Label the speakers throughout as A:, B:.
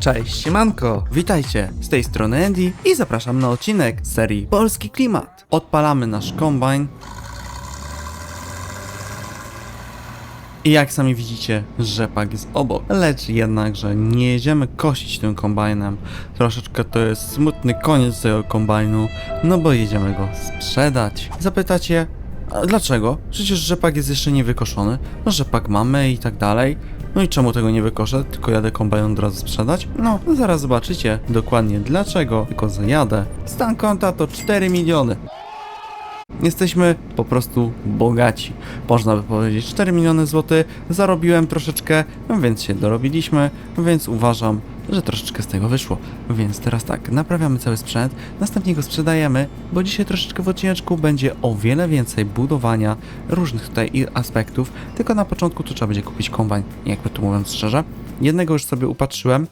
A: Cześć, siemanko, witajcie, z tej strony Andy i zapraszam na odcinek z serii Polski Klimat. Odpalamy nasz kombajn. I jak sami widzicie, rzepak jest obok, lecz jednakże nie jedziemy kosić tym kombajnem. Troszeczkę to jest smutny koniec tego kombajnu, no bo jedziemy go sprzedać. Zapytacie, dlaczego? Przecież rzepak jest jeszcze nie wykoszony, no rzepak mamy i tak dalej. No i czemu tego nie wykoszę, tylko jadę kombajn od razu sprzedać? No, zaraz zobaczycie dokładnie dlaczego, tylko zajadę. Stan konta to 4 miliony. Jesteśmy po prostu bogaci. Można by powiedzieć 4 miliony złotych. Zarobiłem troszeczkę, więc się dorobiliśmy, więc uważam, że troszeczkę z tego wyszło. Więc teraz tak, naprawiamy cały sprzęt, następnie go sprzedajemy, bo dzisiaj troszeczkę w odcineczku będzie o wiele więcej budowania różnych tutaj aspektów, tylko na początku to trzeba będzie kupić kombajn, jakby tu mówiąc szczerze. Jednego już sobie upatrzyłem,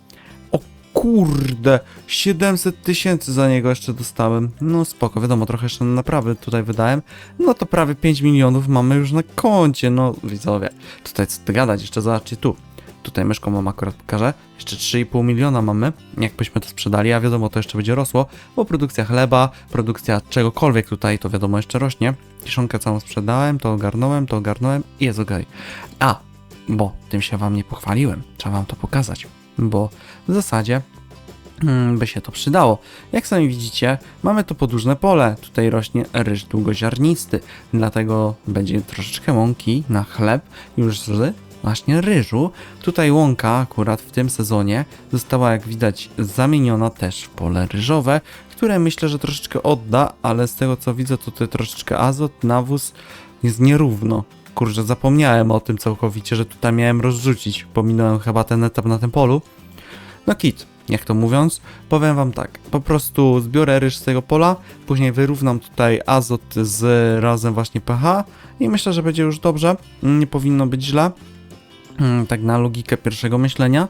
A: kurde, 700 tysięcy za niego jeszcze dostałem. No spoko, wiadomo, trochę jeszcze na naprawy tutaj wydałem. No to prawie 5 milionów mamy już na koncie, no widzowie. Tutaj co ty gadać, jeszcze zobaczcie tu. Tutaj myszką mam akurat pokażę. Jeszcze 3,5 miliona mamy, jakbyśmy to sprzedali, a wiadomo, to jeszcze będzie rosło, bo produkcja chleba, produkcja czegokolwiek tutaj, to wiadomo, jeszcze rośnie. Kiszonkę całą sprzedałem, to ogarnąłem, to ogarnąłem i jest okej. A, bo tym się wam nie pochwaliłem, trzeba wam to pokazać, bo w zasadzie mm, by się to przydało. Jak sami widzicie, mamy to podłużne pole. Tutaj rośnie ryż długoziarnisty, dlatego będzie troszeczkę łąki na chleb już z właśnie ryżu. Tutaj łąka akurat w tym sezonie została jak widać zamieniona też w pole ryżowe, które myślę, że troszeczkę odda, ale z tego co widzę to tutaj troszeczkę azot, nawóz jest nierówno. Kurczę, zapomniałem o tym całkowicie, że tutaj miałem rozrzucić. Pominąłem chyba ten etap na tym polu. No kit, jak to mówiąc, powiem wam tak, po prostu zbiorę ryż z tego pola, później wyrównam tutaj azot z razem właśnie pH i myślę, że będzie już dobrze, nie powinno być źle, Mm, tak na logikę pierwszego myślenia.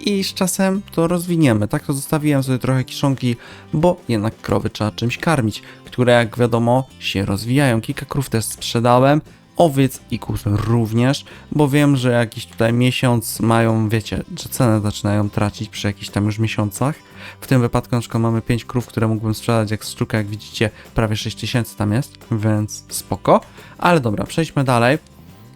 A: I z czasem to rozwiniemy. Tak to zostawiłem sobie trochę kiszonki, bo jednak krowy trzeba czymś karmić, które jak wiadomo się rozwijają. Kilka krów też sprzedałem, owiec i kóz również, bo wiem, że jakiś tutaj miesiąc mają, wiecie, że cenę zaczynają tracić przy jakichś tam już miesiącach. W tym wypadku na przykład mamy 5 krów, które mógłbym sprzedać jak sztuka, jak widzicie, prawie 6000 tam jest, więc spoko. Ale dobra, przejdźmy dalej.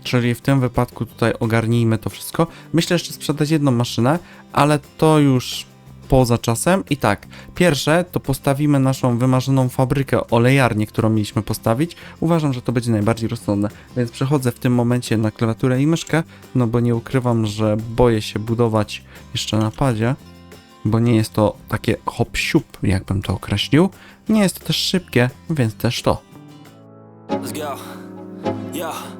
A: Czyli w tym wypadku tutaj ogarnijmy to wszystko. Myślę jeszcze sprzedać jedną maszynę, ale to już poza czasem. I tak, pierwsze to postawimy naszą wymarzoną fabrykę, olejarnię, którą mieliśmy postawić. Uważam, że to będzie najbardziej rozsądne, więc przechodzę w tym momencie na klawiaturę i myszkę, no bo nie ukrywam, że boję się budować jeszcze na padzie, bo nie jest to takie hop siup, jakbym to określił. Nie jest to też szybkie, więc też to.
B: Let's go. Yo.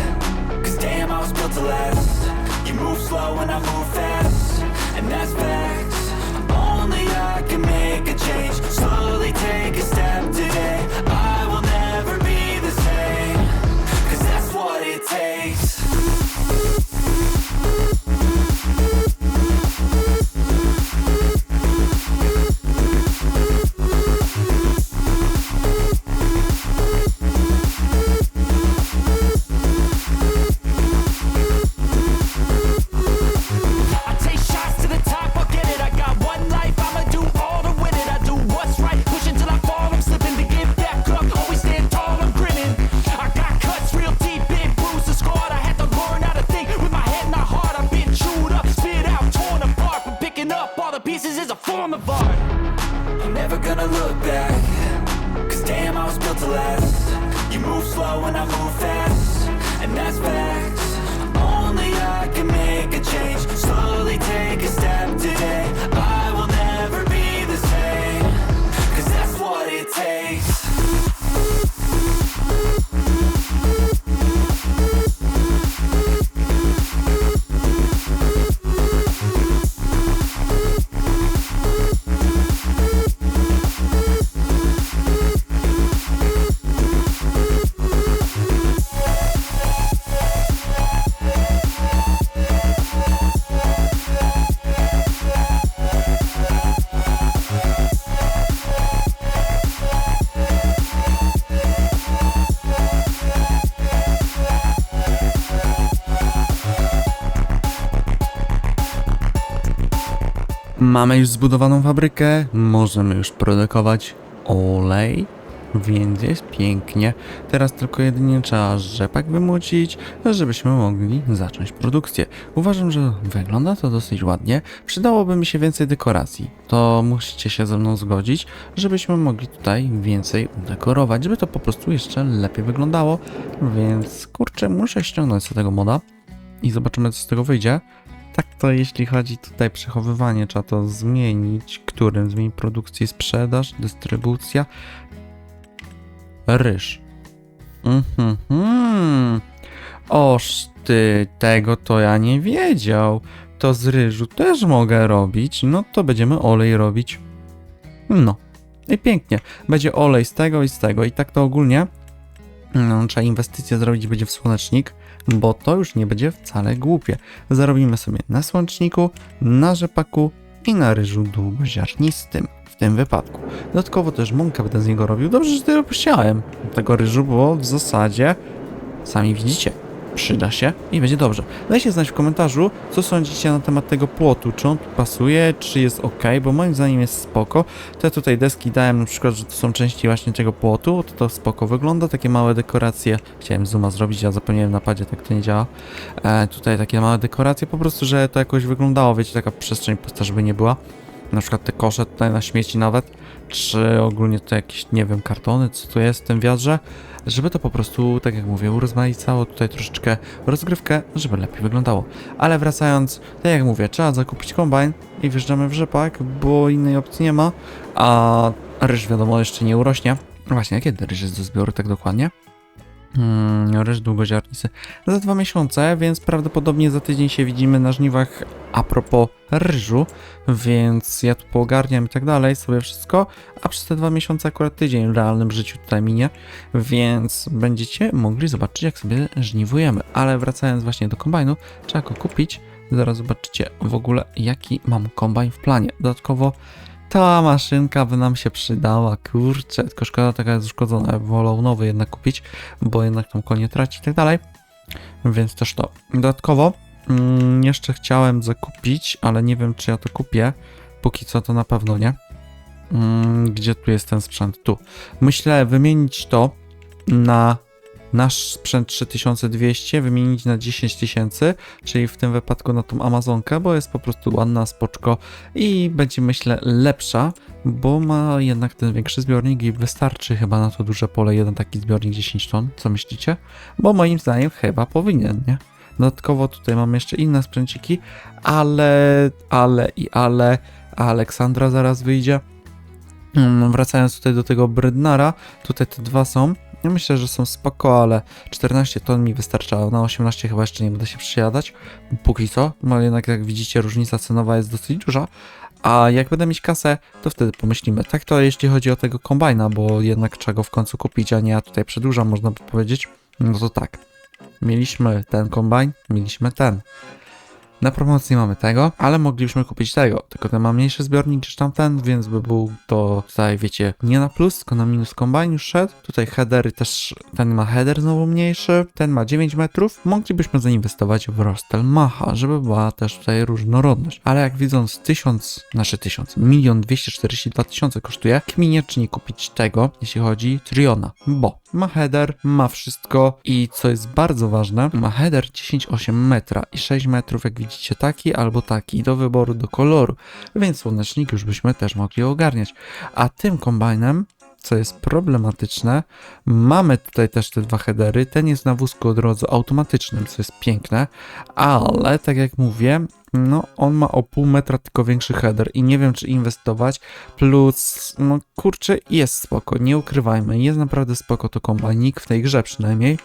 B: damn, I was built to last. You move slow and I move fast. And that's facts. Only I can make a change. Slowly take a step today
A: Mamy już zbudowaną fabrykę, możemy już produkować olej, więc jest pięknie. Teraz tylko jedynie trzeba rzepak wymucić, żebyśmy mogli zacząć produkcję. Uważam, że wygląda to dosyć ładnie. Przydałoby mi się więcej dekoracji. To musicie się ze mną zgodzić, żebyśmy mogli tutaj więcej udekorować, żeby to po prostu jeszcze lepiej wyglądało. Więc kurczę, muszę ściągnąć z tego moda i zobaczymy, co z tego wyjdzie. Tak to jeśli chodzi tutaj przechowywanie, trzeba to zmienić. Którym? Zmienić produkcję, sprzedaż, dystrybucja. Ryż. Mhm. mhm. Oż ty, tego to ja nie wiedział. To z ryżu też mogę robić. No to będziemy olej robić. No. I pięknie. Będzie olej z tego i z tego. I tak to ogólnie no, trzeba inwestycję zrobić będzie w słonecznik, bo to już nie będzie wcale głupie. Zarobimy sobie na słoneczniku, na rzepaku i na ryżu długoziarnistym w tym wypadku. Dodatkowo też mąkę będę z niego robił. Dobrze, że tyle posiałem tego ryżu, bo w zasadzie sami widzicie. Przyda się i będzie dobrze. Dajcie znać w komentarzu, co sądzicie na temat tego płotu. Czy on tu pasuje, czy jest ok, bo moim zdaniem jest spoko. Te tutaj deski dałem na przykład, że to są części właśnie tego płotu, to to spoko wygląda. Takie małe dekoracje. Chciałem zooma zrobić, ja zapomniałem na padzie, tak to nie działa. E, tutaj takie małe dekoracje, po prostu, że to jakoś wyglądało, wiecie, taka przestrzeń pusta, żeby nie była. Na przykład te kosze tutaj na śmieci nawet, czy ogólnie to jakieś, nie wiem, kartony, co tu jest w tym wiadrze, żeby to po prostu, tak jak mówię, urozmaicało tutaj troszeczkę rozgrywkę, żeby lepiej wyglądało. Ale wracając, tak jak mówię, trzeba zakupić kombajn i wjeżdżamy w rzepak, bo innej opcji nie ma, a ryż wiadomo jeszcze nie urośnie. Właśnie, kiedy ryż jest do zbioru tak dokładnie? Hmm, ryż długoziarnisty. Za dwa miesiące, więc prawdopodobnie za tydzień się widzimy na żniwach a propos ryżu, więc ja tu poogarniam i tak dalej, sobie wszystko, a przez te dwa miesiące akurat tydzień w realnym życiu tutaj minie, więc będziecie mogli zobaczyć jak sobie żniwujemy. Ale wracając właśnie do kombajnu, trzeba go kupić, zaraz zobaczycie w ogóle jaki mam kombajn w planie. Dodatkowo ta maszynka by nam się przydała, kurczę, tylko szkoda taka jest uszkodzona, wolał nowy jednak kupić, bo jednak tam konie traci i tak dalej, więc też to. Dodatkowo mm, jeszcze chciałem zakupić, ale nie wiem czy ja to kupię, póki co to na pewno nie. Mm, gdzie tu jest ten sprzęt? Tu. Myślę wymienić to na nasz sprzęt 3200 wymienić na 10 tysięcy, czyli w tym wypadku na tą Amazonkę, bo jest po prostu ładna, spoczko i będzie myślę lepsza, bo ma jednak ten większy zbiornik i wystarczy chyba na to duże pole jeden taki zbiornik 10 ton, co myślicie? Bo moim zdaniem chyba powinien, nie? Dodatkowo tutaj mam jeszcze inne sprzęciki, ale, ale i ale, Aleksandra zaraz wyjdzie. Mm, Wracając tutaj do tego Brydnara, tutaj te dwa są. Ja myślę, że są spoko, ale 14 ton mi wystarczało. Na 18 chyba jeszcze nie będę się przesiadać. Póki co, no jednak jak widzicie, różnica cenowa jest dosyć duża. A jak będę mieć kasę, to wtedy pomyślimy. Tak to jeśli chodzi o tego kombajna, bo jednak trzeba go w końcu kupić, a nie ja tutaj przedłużam, można by powiedzieć. No to tak. Mieliśmy ten kombajn, mieliśmy ten. Na promocji mamy tego, ale moglibyśmy kupić tego. Tylko ten ma mniejszy zbiornik niż tamten, więc by był to tutaj, wiecie, nie na plus, tylko na minus kombajn już szedł. Tutaj headery też, ten ma header znowu mniejszy, ten ma 9 metrów. Moglibyśmy zainwestować w Rostel Macha, żeby była też tutaj różnorodność. Ale jak widząc 1000, znaczy 1000, milion 242 tysiące kosztuje, kminie czy nie kupić tego, jeśli chodzi Triona, bo ma header, ma wszystko i co jest bardzo ważne, ma header 10,8 metra i 6 metrów, jak widzicie, taki albo taki do wyboru, do koloru, więc słonecznik już byśmy też mogli ogarniać. A tym kombajnem co jest problematyczne, mamy tutaj też te dwa headery. Ten jest na wózku o drodze automatycznym, co jest piękne, ale tak jak mówię, no on ma o pół metra tylko większy header i nie wiem czy inwestować, plus no kurczę jest spoko, nie ukrywajmy, jest naprawdę spoko to kombajnik w tej grze przynajmniej.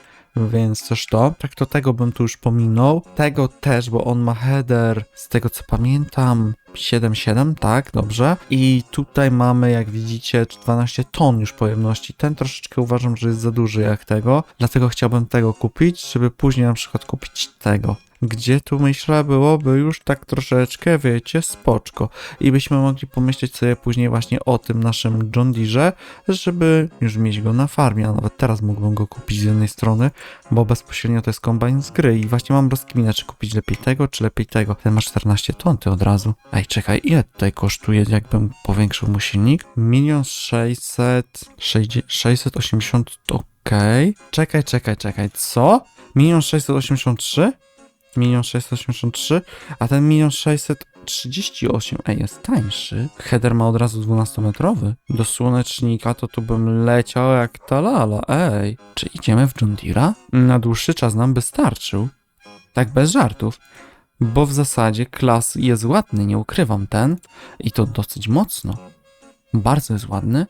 A: Więc też to. Tak to tego bym tu już pominął. Tego też, bo on ma header, z tego co pamiętam, 7,7, tak, dobrze. I tutaj mamy, jak widzicie, 12 ton już pojemności. Ten troszeczkę uważam, że jest za duży jak tego, dlatego chciałbym tego kupić, żeby później na przykład kupić tego. Gdzie tu myślę byłoby już tak troszeczkę, wiecie, spoczko. I byśmy mogli pomyśleć sobie później właśnie o tym naszym John Deere, żeby już mieć go na farmie, a nawet teraz mógłbym go kupić z jednej strony, bo bezpośrednio to jest kombajn z gry i właśnie mam rozkminę, czy kupić lepiej tego, czy lepiej tego. Ten ma 14 ton, ty od razu. Ej, czekaj, ile tutaj kosztuje, jakbym powiększył mu silnik? Milion sześćset... sześćdzie- 680, okej. Czekaj, czekaj, czekaj, co? Milion 683? Milion 683, a ten milion 638, ej, jest tańszy. Header ma od razu 12-metrowy. Do słonecznika to tu bym leciał jak ta lala, ej. Czy idziemy w John Deere'a? Na dłuższy czas nam by starczył. Tak bez żartów. Bo w zasadzie klas jest ładny, nie ukrywam ten. I to dosyć mocno. Bardzo jest ładny,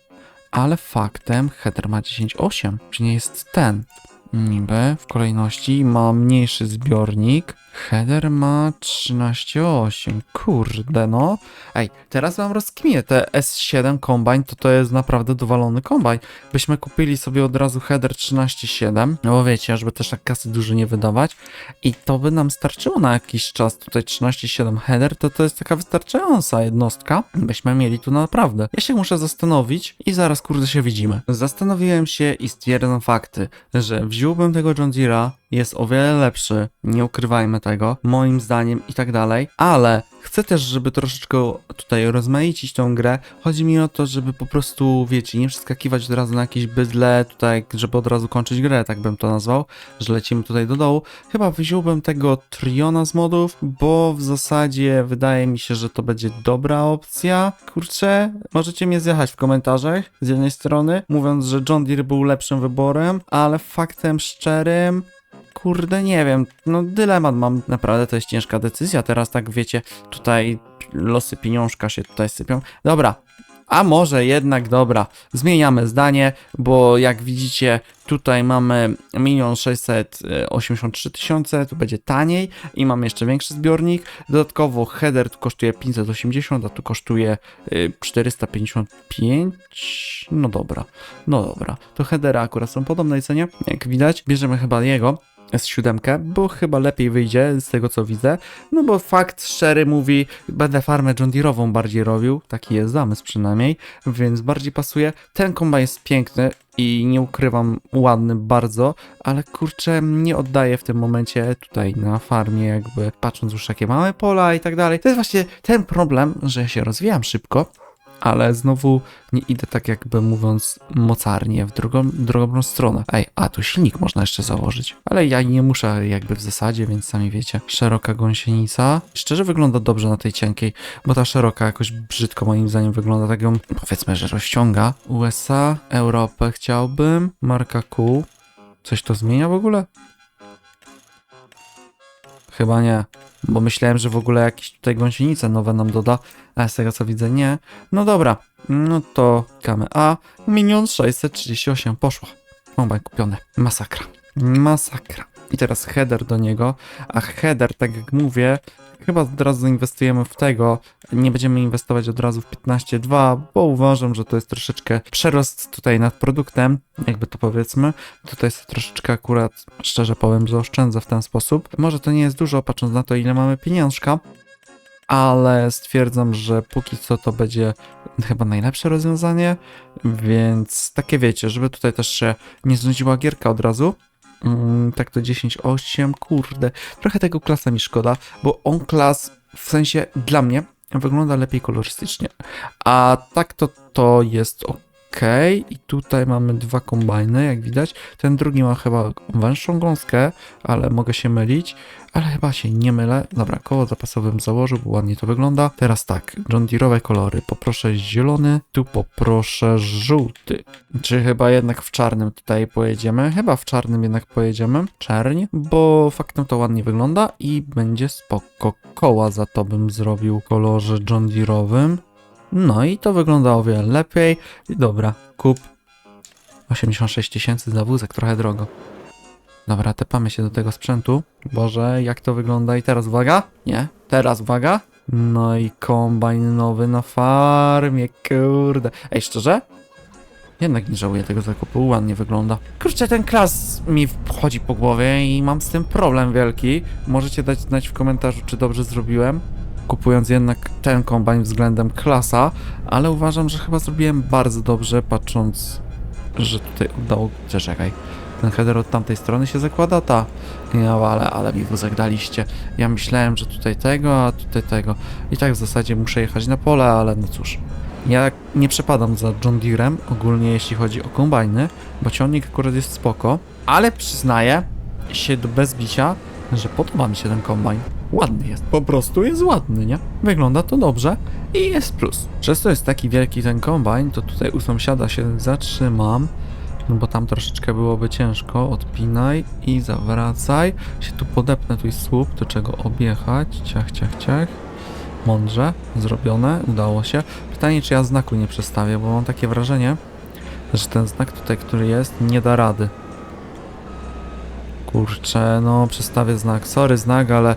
A: ale faktem header ma 10.8, czy nie jest ten. Niby w kolejności ma mniejszy zbiornik. Header ma 13.8. Kurde no. Ej, teraz wam rozkminię. Te S7 kombine to to jest naprawdę dowalony kombine. Byśmy kupili sobie od razu header 13.7, no bo wiecie, żeby też tak kasy dużo nie wydawać. I to by nam starczyło na jakiś czas. Tutaj 13.7 header to to jest taka wystarczająca jednostka. Byśmy mieli tu naprawdę. Ja się muszę zastanowić i zaraz kurde się widzimy. Zastanowiłem się i stwierdzam fakty, że wziąłbym gjupëm të koqonëzira, jest o wiele lepszy, nie ukrywajmy tego, moim zdaniem i tak dalej, ale chcę też, żeby troszeczkę tutaj rozmaicić tą grę. Chodzi mi o to, żeby po prostu, wiecie, nie przeskakiwać od razu na jakieś bydle, tutaj, żeby od razu kończyć grę, tak bym to nazwał, że lecimy tutaj do dołu. Chyba wziąłbym tego Triona z modów, bo w zasadzie wydaje mi się, że to będzie dobra opcja. Kurczę, możecie mnie zjechać w komentarzach z jednej strony, mówiąc, że John Deere był lepszym wyborem, ale faktem szczerym, kurde, nie wiem, no dylemat mam, naprawdę to jest ciężka decyzja, teraz tak wiecie, tutaj losy pieniążka się tutaj sypią. Dobra, a może jednak dobra, zmieniamy zdanie, bo jak widzicie, tutaj mamy 1 683 tysiące, tu będzie taniej i mamy jeszcze większy zbiornik. Dodatkowo header tu kosztuje 580, a tu kosztuje y, 455. No dobra, no dobra. To headery akurat są podobnej cenie, jak widać. Bierzemy chyba jego. S7, bo chyba lepiej wyjdzie z tego co widzę. No bo fakt szczery mówi, będę farmę John Deere'ową bardziej robił, taki jest zamysł przynajmniej, więc bardziej pasuje. Ten kombajn jest piękny i nie ukrywam, ładny bardzo, ale kurczę, nie oddaję w tym momencie tutaj na farmie, jakby patrząc już jakie małe pola i tak dalej. To jest właśnie ten problem, że się rozwijam szybko. Ale znowu nie idę tak jakby mówiąc mocarnie w drugą, drugą stronę. Ej, a tu silnik można jeszcze założyć. Ale ja nie muszę jakby w zasadzie, więc sami wiecie. Szeroka gąsienica. Szczerze wygląda dobrze na tej cienkiej, bo ta szeroka jakoś brzydko moim zdaniem wygląda. Tak ją powiedzmy, że rozciąga. USA, Europę chciałbym. Marka Q. Coś to zmienia w ogóle? Chyba nie. Bo myślałem, że w ogóle jakieś tutaj gąsienice nowe nam doda, a z tego co widzę nie. No dobra, no to kamy A. Milion 638 poszło. Kombajn kupiony. Masakra. Masakra. I teraz header do niego, a header, tak jak mówię, chyba od razu zainwestujemy w tego. Nie będziemy inwestować od razu w 15.2, bo uważam, że to jest troszeczkę przerost tutaj nad produktem, jakby to powiedzmy. Tutaj jest troszeczkę akurat, szczerze powiem, że oszczędzę w ten sposób. Może to nie jest dużo, patrząc na to, ile mamy pieniążka, ale stwierdzam, że póki co to będzie chyba najlepsze rozwiązanie, więc takie wiecie, żeby tutaj też się nie znudziła gierka od razu. Mm, tak to 10.8, kurde, trochę tego klasa mi szkoda, bo on klas w sensie dla mnie wygląda lepiej kolorystycznie, a tak to to jest ok. I tutaj mamy dwa kombajny, jak widać. Ten drugi ma chyba węższą gąskę, ale mogę się mylić ale chyba się nie mylę. Dobra, koło zapasowe bym założył, bo ładnie to wygląda. Teraz tak, John Deere'owe kolory. Poproszę zielony, tu poproszę żółty. Czy chyba jednak w czarnym tutaj pojedziemy? Chyba w czarnym jednak pojedziemy. Czerń, bo faktem to ładnie wygląda i będzie spoko. Koła za to bym zrobił w kolorze John Deere'owym. No i to wygląda o wiele lepiej. Dobra, kup. 86 tysięcy za wózek, trochę drogo. Dobra, tepamy się do tego sprzętu. Boże, jak to wygląda i teraz uwaga? Nie, teraz uwaga. No i kombajn nowy na farmie, kurde. Ej, szczerze? Jednak nie żałuję tego zakupu, ładnie wygląda. Kurczę, ten klas mi wchodzi po głowie i mam z tym problem wielki. Możecie dać znać w komentarzu, czy dobrze zrobiłem, kupując jednak ten kombajn względem klasa, ale uważam, że chyba zrobiłem bardzo dobrze, patrząc, że tutaj udało... Czekaj, ten header od tamtej strony się zakłada? Ta. Nie, ale, ale mi wózek daliście. Ja myślałem, że tutaj tego, a tutaj tego. I tak w zasadzie muszę jechać na pole, ale no cóż. Ja nie przepadam za John Deerem ogólnie jeśli chodzi o kombajny, bo ciągnik akurat jest spoko, ale przyznaję się do bez bicia, że podoba mi się ten kombajn. Ładny jest. Po prostu jest ładny, nie? Wygląda to dobrze i jest plus. Przez to jest taki wielki ten kombajn, to tutaj u sąsiada się zatrzymam, no bo tam troszeczkę byłoby ciężko. Odpinaj i zawracaj. Się tu podepnę, tu jest słup, do czego objechać. Ciach, ciach, ciach. Mądrze zrobione, udało się. Pytanie, czy ja znaku nie przestawię, bo mam takie wrażenie, że ten znak tutaj, który jest, nie da rady. Kurczę, no przestawię znak. Sorry znak, ale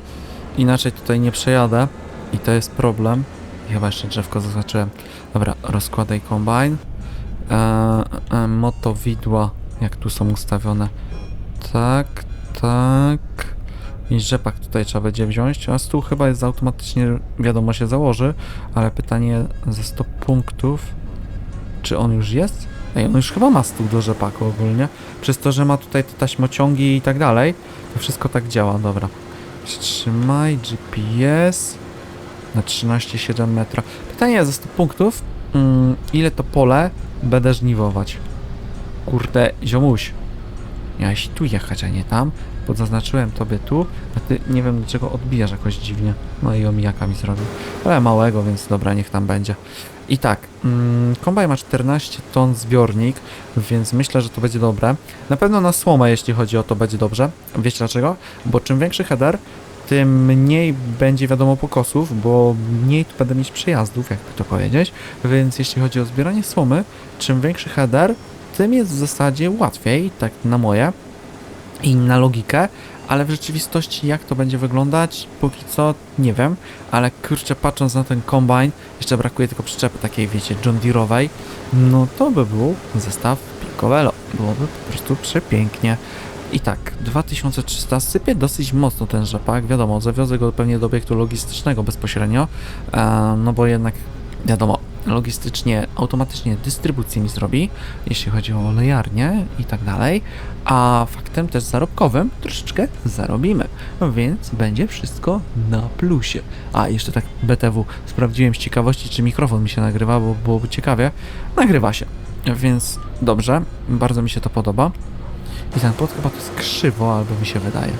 A: inaczej tutaj nie przejadę i to jest problem. Chyba jeszcze drzewko zaznaczyłem. Dobra, rozkładaj kombajn. Eee, e, motowidła, jak tu są ustawione. Tak, tak. I rzepak tutaj trzeba będzie wziąć, a stół chyba jest automatycznie, wiadomo, się założy, ale pytanie za 100 punktów, czy on już jest? Ej, on już chyba ma stół do rzepaku ogólnie, przez to, że ma tutaj te taśmociągi i tak dalej, to wszystko tak działa, dobra. Wstrzymaj, GPS na 13,7 metra. Pytanie za 100 punktów, mm, ile to pole będę żniwować? Kurde, ziomuś, miałeś tu jechać, a nie tam, bo zaznaczyłem tobie tu, a ty nie wiem dlaczego odbijasz jakoś dziwnie. No i omijaka mi zrobił. Ale małego, więc dobra, niech tam będzie. I tak, mm, kombaj ma 14 ton zbiornik, więc myślę, że to będzie dobre. Na pewno na słomę, jeśli chodzi o to, będzie dobrze. Wiecie dlaczego? Bo czym większy header, tym mniej będzie wiadomo pokosów, bo mniej tu będę mieć przejazdów, jakby to powiedzieć. Więc jeśli chodzi o zbieranie słomy, czym większy header, tym jest w zasadzie łatwiej, tak na moje i na logikę, ale w rzeczywistości jak to będzie wyglądać, póki co nie wiem, ale kurczę patrząc na ten kombajn, jeszcze brakuje tylko przyczepy takiej, wiecie, John Deere'owej, no to by był zestaw Picovelo, byłoby po prostu przepięknie. I tak, 2300 sypie dosyć mocno ten rzepak, wiadomo, zawiozę go pewnie do obiektu logistycznego bezpośrednio, e, no bo jednak, wiadomo, logistycznie, automatycznie dystrybucję mi zrobi, jeśli chodzi o olejarnię i tak dalej, a faktem też zarobkowym troszeczkę zarobimy, więc będzie wszystko na plusie. A, jeszcze tak BTW, sprawdziłem z ciekawości, czy mikrofon mi się nagrywa, bo byłoby ciekawie. Nagrywa się, więc dobrze, bardzo mi się to podoba. I ten pod chyba to jest krzywo, albo mi się wydaje.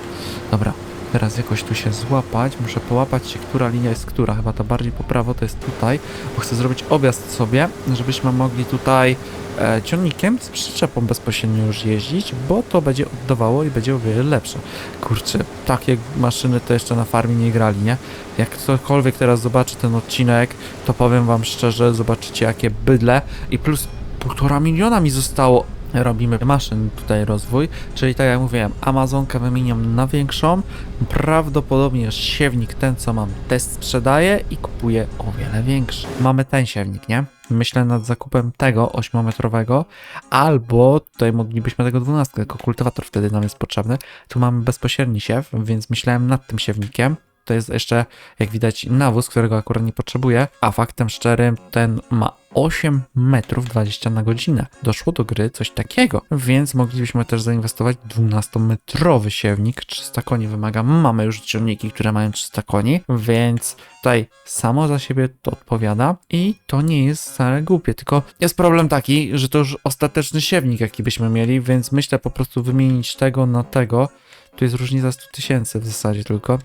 A: Dobra, teraz jakoś tu się złapać. Muszę połapać się, która linia jest która. Chyba ta bardziej po prawo to jest tutaj, bo chcę zrobić objazd sobie, żebyśmy mogli tutaj e, ciągnikiem z przyczepą bezpośrednio już jeździć, bo to będzie oddawało i będzie o wiele lepsze. Kurczę, takie maszyny to jeszcze na farmie nie grali, nie? Jak ktokolwiek teraz zobaczy ten odcinek, to powiem wam szczerze, zobaczycie jakie bydle i plus półtora miliona mi zostało robimy maszyn tutaj rozwój, czyli tak jak mówiłem, Amazonkę wymieniam na większą, prawdopodobnie siewnik ten co mam test sprzedaję i kupuję o wiele większy. Mamy ten siewnik, nie? Myślę nad zakupem tego 8-metrowego, albo tutaj moglibyśmy tego 12, tylko kultywator wtedy nam jest potrzebny. Tu mamy bezpośredni siew, więc myślałem nad tym siewnikiem. To jest jeszcze, jak widać, nawóz, którego akurat nie potrzebuję, a faktem szczerym ten ma 8 metrów 20 na godzinę. Doszło do gry coś takiego, więc moglibyśmy też zainwestować w 12-metrowy siewnik. 300 koni wymaga. Mamy już ciągniki, które mają 300 koni, więc tutaj samo za siebie to odpowiada i to nie jest wcale głupie, tylko jest problem taki, że to już ostateczny siewnik, jaki byśmy mieli, więc myślę po prostu wymienić tego na tego. Tu jest różnica 100 tysięcy w zasadzie tylko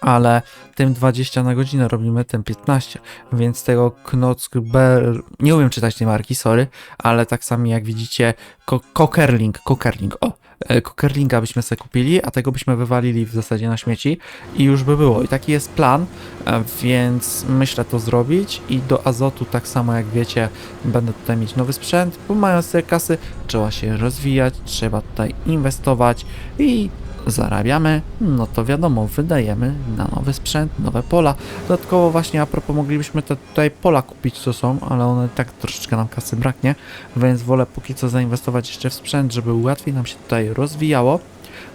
A: ale tym 20 na godzinę robimy, tym 15, więc tego Knotzber, nie umiem czytać tej marki, sorry, ale tak samo jak widzicie, ko Kokerling, Kokerling, o, e, Kokerlinga byśmy sobie kupili, a tego byśmy wywalili w zasadzie na śmieci i już by było. I taki jest plan, e, więc myślę to zrobić i do azotu tak samo jak wiecie, będę tutaj mieć nowy sprzęt, bo mając te kasy, trzeba się rozwijać, trzeba tutaj inwestować i zarabiamy, no to wiadomo, wydajemy na nowy sprzęt, nowe pola. Dodatkowo właśnie a propos moglibyśmy te tutaj pola kupić, co są, ale one tak troszeczkę nam kasy braknie, więc wolę póki co zainwestować jeszcze w sprzęt, żeby łatwiej nam się tutaj rozwijało,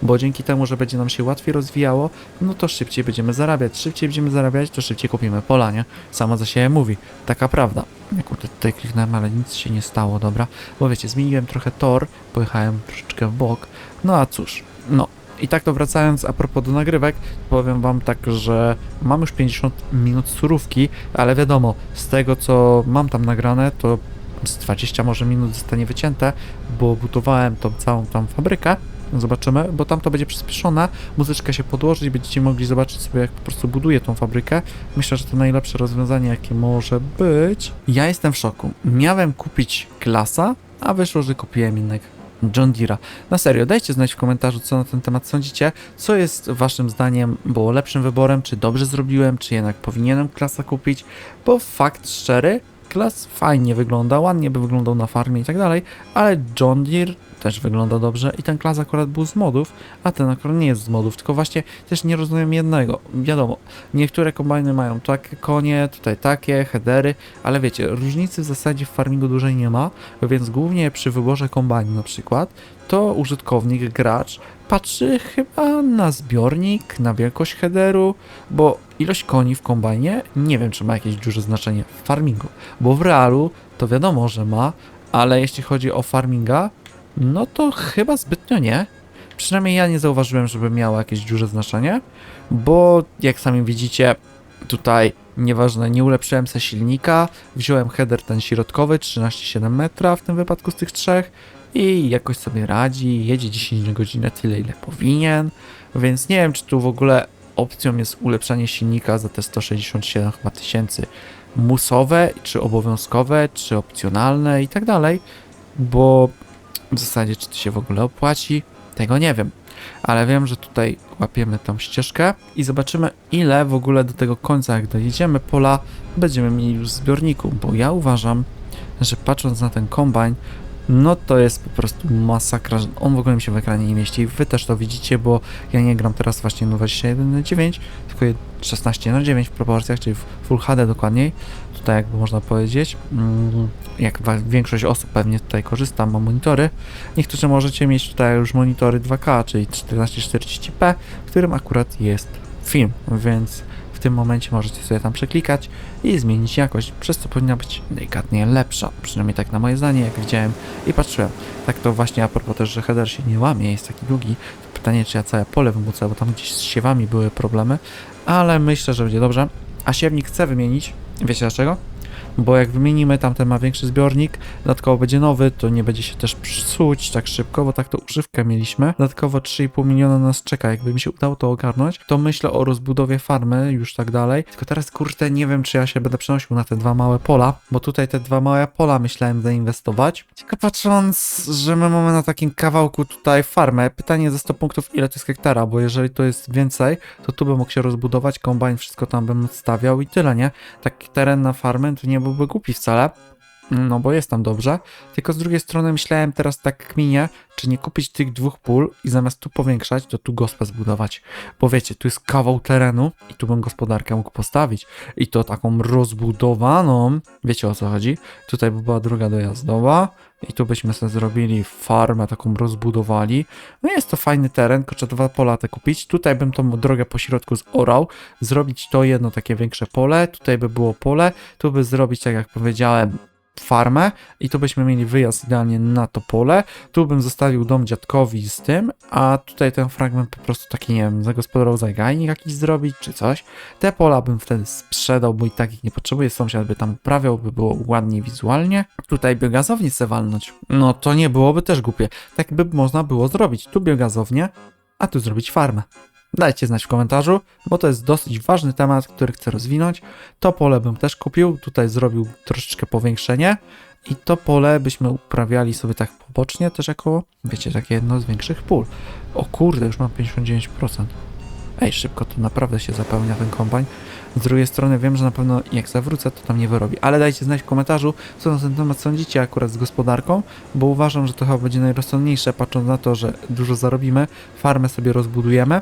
A: bo dzięki temu, że będzie nam się łatwiej rozwijało, no to szybciej będziemy zarabiać. Szybciej będziemy zarabiać, to szybciej kupimy pola, nie? Samo za siebie mówi. Taka prawda. Ja kurde, tutaj kliknąłem, ale nic się nie stało, dobra? Bo wiecie, zmieniłem trochę tor, pojechałem troszeczkę w bok, no a cóż, no. I tak to wracając, a propos do nagrywek, powiem wam tak, że mam już 50 minut surówki, ale wiadomo, z tego co mam tam nagrane, to z 20 może minut zostanie wycięte, bo budowałem tą całą tam fabrykę. Zobaczymy, bo tam to będzie przyspieszone, muzyczkę się podłoży i będziecie mogli zobaczyć sobie, jak po prostu buduję tą fabrykę. Myślę, że to najlepsze rozwiązanie, jakie może być. Ja jestem w szoku. Miałem kupić klasa, a wyszło, że kupiłem innego. John Deere'a. Na serio, dajcie znać w komentarzu, co na ten temat sądzicie. Co jest waszym zdaniem było lepszym wyborem? Czy dobrze zrobiłem? Czy jednak powinienem klasa kupić? Bo fakt szczery, klas fajnie wygląda, ładnie by wyglądał na farmie i tak dalej, ale John Deere też wygląda dobrze i ten klas akurat był z modów, a ten akurat nie jest z modów, tylko właśnie też nie rozumiem jednego. Wiadomo, niektóre kombajny mają takie konie, tutaj takie, headery, ale wiecie, różnicy w zasadzie w farmingu dużej nie ma, więc głównie przy wyborze kombajnu na przykład, to użytkownik, gracz patrzy chyba na zbiornik, na wielkość headeru, bo ilość koni w kombajnie nie wiem, czy ma jakieś duże znaczenie w farmingu, bo w realu to wiadomo, że ma, ale jeśli chodzi o farminga, no to chyba zbytnio nie. Przynajmniej ja nie zauważyłem, żeby miało jakieś duże znaczenie, bo jak sami widzicie, tutaj nieważne, nie ulepszyłem se silnika, wziąłem header ten środkowy 13,7 metra w tym wypadku z tych trzech i jakoś sobie radzi, jedzie 10 na godzinę tyle ile powinien, więc nie wiem czy tu w ogóle opcją jest ulepszanie silnika za te 167 chyba tysięcy musowe, czy obowiązkowe, czy opcjonalne i tak dalej, bo w zasadzie czy to się w ogóle opłaci, tego nie wiem. Ale wiem, że tutaj łapiemy tą ścieżkę i zobaczymy ile w ogóle do tego końca, jak dojedziemy pola, będziemy mieli już w zbiorniku, bo ja uważam, że patrząc na ten kombajn, no to jest po prostu masakra, że on w ogóle mi się w ekranie nie mieści. Wy też to widzicie, bo ja nie gram teraz właśnie na 21 na 9, tylko 16 na 9 w proporcjach, czyli w Full HD dokładniej. Tutaj jakby można powiedzieć, mm, jak większość osób pewnie tutaj korzysta, ma monitory. Niektórzy możecie mieć tutaj już monitory 2K, czyli 1440p, w którym akurat jest film, więc w tym momencie możecie sobie tam przeklikać i zmienić jakość, przez co powinna być delikatnie lepsza, przynajmniej tak na moje zdanie, jak widziałem i patrzyłem. Tak to właśnie a propos też, że header się nie łamie, jest taki długi, to pytanie, czy ja całe pole wymucę, bo tam gdzieś z siewami były problemy, ale myślę, że będzie dobrze. A siewnik chcę wymienić, wiecie dlaczego? Bo jak wymienimy, tamten ma większy zbiornik, dodatkowo będzie nowy, to nie będzie się też psuć tak szybko, bo tak to używkę mieliśmy. Dodatkowo 3,5 miliona nas czeka, jakby mi się udało to ogarnąć, to myślę o rozbudowie farmy, już tak dalej. Tylko teraz, kurde, nie wiem, czy ja się będę przenosił na te dwa małe pola, bo tutaj te dwa małe pola myślałem zainwestować. Tylko patrząc, że my mamy na takim kawałku tutaj farmę, pytanie ze 100 punktów, ile to jest hektara, bo jeżeli to jest więcej, to tu bym mógł się rozbudować, kombajn, wszystko tam bym stawiał i tyle, nie? Taki teren na farmę to nie byłby głupi wcale. No bo jest tam dobrze. Tylko z drugiej strony myślałem teraz tak kminie, czy nie kupić tych dwóch pól i zamiast tu powiększać, to tu gospę zbudować. Bo wiecie, tu jest kawał terenu i tu bym gospodarkę mógł postawić. I to taką rozbudowaną, wiecie o co chodzi? Tutaj by była droga dojazdowa i tu byśmy sobie zrobili farmę taką rozbudowali. No jest to fajny teren, tylko trzeba dwa pola te kupić. Tutaj bym tą drogę po środku zorał, zrobić to jedno takie większe pole, tutaj by było pole, tu by zrobić, tak jak powiedziałem, farmę i tu byśmy mieli wyjazd idealnie na to pole. Tu bym zostawił dom dziadkowi z tym, a tutaj ten fragment po prostu taki, nie wiem, zagospodarował zagajnik jakiś zrobić czy coś. Te pola bym wtedy sprzedał, bo i tak ich nie potrzebuję. Sąsiad by tam uprawiał, by było ładniej wizualnie. Tutaj biogazownię se walnąć. No to nie byłoby też głupie. Tak by można było zrobić. Tu biogazownię, a tu zrobić farmę. Dajcie znać w komentarzu, bo to jest dosyć ważny temat, który chcę rozwinąć. To pole bym też kupił, tutaj zrobił troszeczkę powiększenie i to pole byśmy uprawiali sobie tak pobocznie, też jako, wiecie, takie jedno z większych pól. O kurde, już mam 59%. Ej, szybko to naprawdę się zapełnia ten kombajn. Z drugiej strony wiem, że na pewno jak zawrócę, to tam nie wyrobi. Ale dajcie znać w komentarzu, co na ten temat sądzicie akurat z gospodarką, bo uważam, że to chyba będzie najrozsądniejsze, patrząc na to, że dużo zarobimy, farmę sobie rozbudujemy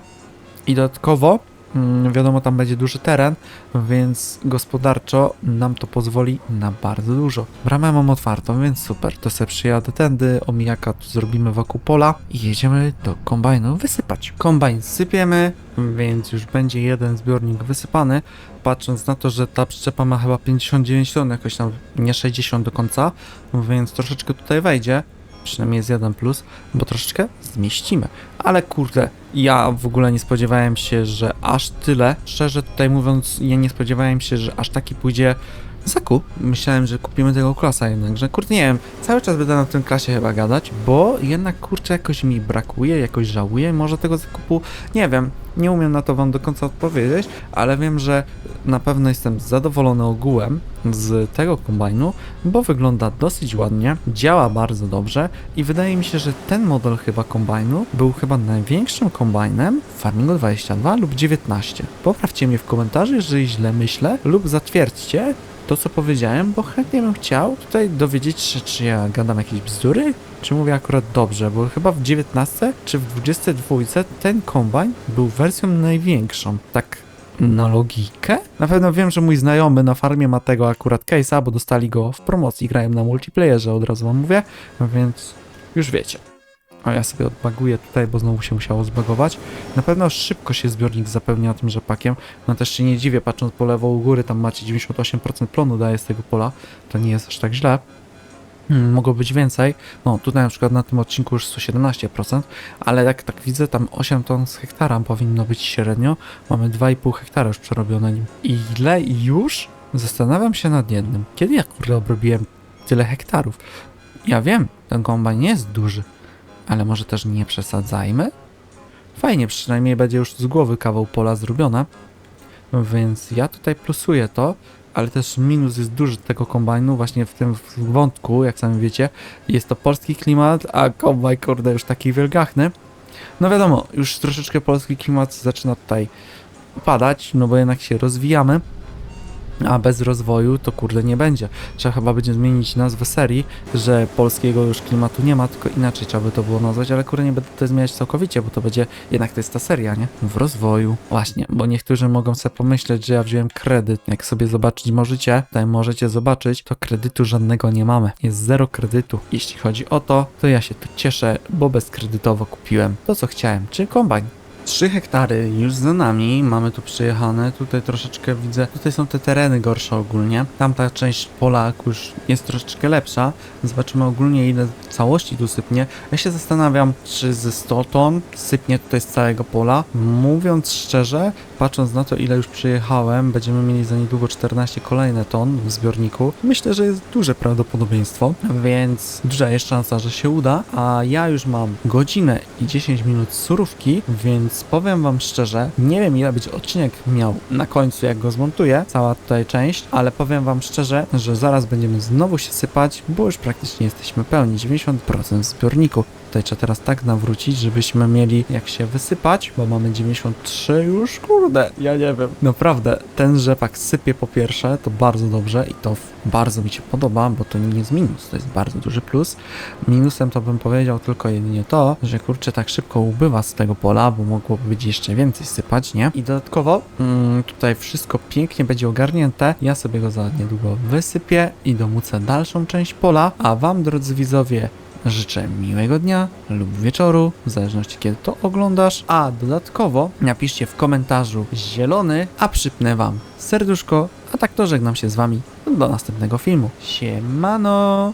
A: i dodatkowo, mm, wiadomo, tam będzie duży teren, więc gospodarczo nam to pozwoli na bardzo dużo. Bramę mam otwartą, więc super. To sobie przyjadę tędy, omijaka tu zrobimy wokół pola i jedziemy do kombajnu wysypać. Kombajn sypiemy, więc już będzie jeden zbiornik wysypany. Patrząc na to, że ta przyczepa ma chyba 59 ton, jakoś tam nie 60 do końca, więc troszeczkę tutaj wejdzie. Przynajmniej jest jeden plus, bo troszeczkę zmieścimy. Ale kurde, ja w ogóle nie spodziewałem się, że aż tyle. Szczerze tutaj mówiąc, ja nie spodziewałem się, że aż taki pójdzie zakup. Myślałem, że kupimy tego klasa jednak, że kurde nie wiem, cały czas będę na tym klasie chyba gadać, bo jednak kurczę jakoś mi brakuje, jakoś żałuję może tego zakupu. Nie wiem, nie umiem na to wam do końca odpowiedzieć, ale wiem, że na pewno jestem zadowolony ogółem z tego kombajnu, bo wygląda dosyć ładnie, działa bardzo dobrze i wydaje mi się, że ten model chyba kombajnu był chyba największym kombajnem w Farmingu 22 lub 19. Poprawcie mnie w komentarzu, jeżeli źle myślę lub zatwierdźcie to, co powiedziałem, bo chętnie bym chciał tutaj dowiedzieć się, czy ja gadam jakieś bzdury, czy mówię akurat dobrze, bo chyba w 19 czy w 22 ten kombajn był wersją największą. Tak na logikę? Na pewno wiem, że mój znajomy na farmie ma tego akurat case'a, bo dostali go w promocji, grają na multiplayerze, od razu wam mówię, więc już wiecie. A ja sobie odbaguję tutaj, bo znowu się musiało zbagować. Na pewno szybko się zbiornik zapełnia tym rzepakiem. No też się nie dziwię, patrząc po lewo u góry, tam macie 98% plonu daje z tego pola. To nie jest aż tak źle. Hmm, mogło być więcej. No tutaj na przykład na tym odcinku już 117%, ale jak tak widzę, tam 8 ton z hektara powinno być średnio. Mamy 2,5 hektara już przerobione nim. I ile już? Zastanawiam się nad jednym. Kiedy ja kurde obrobiłem tyle hektarów? Ja wiem, ten kombajn nie jest duży, ale może też nie przesadzajmy? Fajnie, przynajmniej będzie już z głowy kawał pola zrobione, więc ja tutaj plusuję to, ale też minus jest duży tego kombajnu, właśnie w tym wątku, jak sami wiecie, jest to polski klimat, a kombajn kurde już taki wielgachny. No wiadomo, już troszeczkę polski klimat zaczyna tutaj padać, no bo jednak się rozwijamy, a bez rozwoju to kurde nie będzie. Trzeba chyba będzie zmienić nazwę serii, że polskiego już klimatu nie ma, tylko inaczej trzeba by to było nazwać, ale kurde nie będę to zmieniać całkowicie, bo to będzie, jednak to jest ta seria, nie? W rozwoju. Właśnie, bo niektórzy mogą sobie pomyśleć, że ja wziąłem kredyt. Jak sobie zobaczyć możecie, tutaj możecie zobaczyć, to kredytu żadnego nie mamy. Jest zero kredytu. Jeśli chodzi o to, to ja się tu cieszę, bo bezkredytowo kupiłem to, co chciałem, czyli kombajn. 3 hektary już za nami, mamy tu przejechane, tutaj troszeczkę widzę, tutaj są te tereny gorsze ogólnie, tamta część pola już jest troszeczkę lepsza, zobaczymy ogólnie ile w całości tu sypnie, ja się zastanawiam, czy ze 100 ton sypnie tutaj z całego pola, mówiąc szczerze, patrząc na to ile już przejechałem, będziemy mieli za niedługo 14 kolejne ton w zbiorniku, myślę, że jest duże prawdopodobieństwo, więc duża jest szansa, że się uda, a ja już mam godzinę i 10 minut surówki, więc powiem wam szczerze, nie wiem ile będzie odcinek miał na końcu jak go zmontuję, cała tutaj część, ale powiem wam szczerze, że zaraz będziemy znowu się sypać, bo już praktycznie jesteśmy pełni, 90% w zbiorniku. Tutaj trzeba teraz tak nawrócić, żebyśmy mieli jak się wysypać, bo mamy 93 już, kurde, ja nie wiem. Naprawdę, ten rzepak sypie po pierwsze, to bardzo dobrze i to bardzo mi się podoba, bo to nie jest minus, to jest bardzo duży plus. Minusem to bym powiedział tylko jedynie to, że kurczę tak szybko ubywa z tego pola, bo mogłoby być jeszcze więcej sypać, nie? I dodatkowo mm, tutaj wszystko pięknie będzie ogarnięte. Ja sobie go za niedługo wysypię i domucę dalszą część pola, a wam drodzy widzowie Życzę miłego dnia lub wieczoru, w zależności kiedy to oglądasz, a dodatkowo napiszcie w komentarzu zielony, a przypnę wam serduszko, a tak to żegnam się z wami do następnego filmu. Siemano!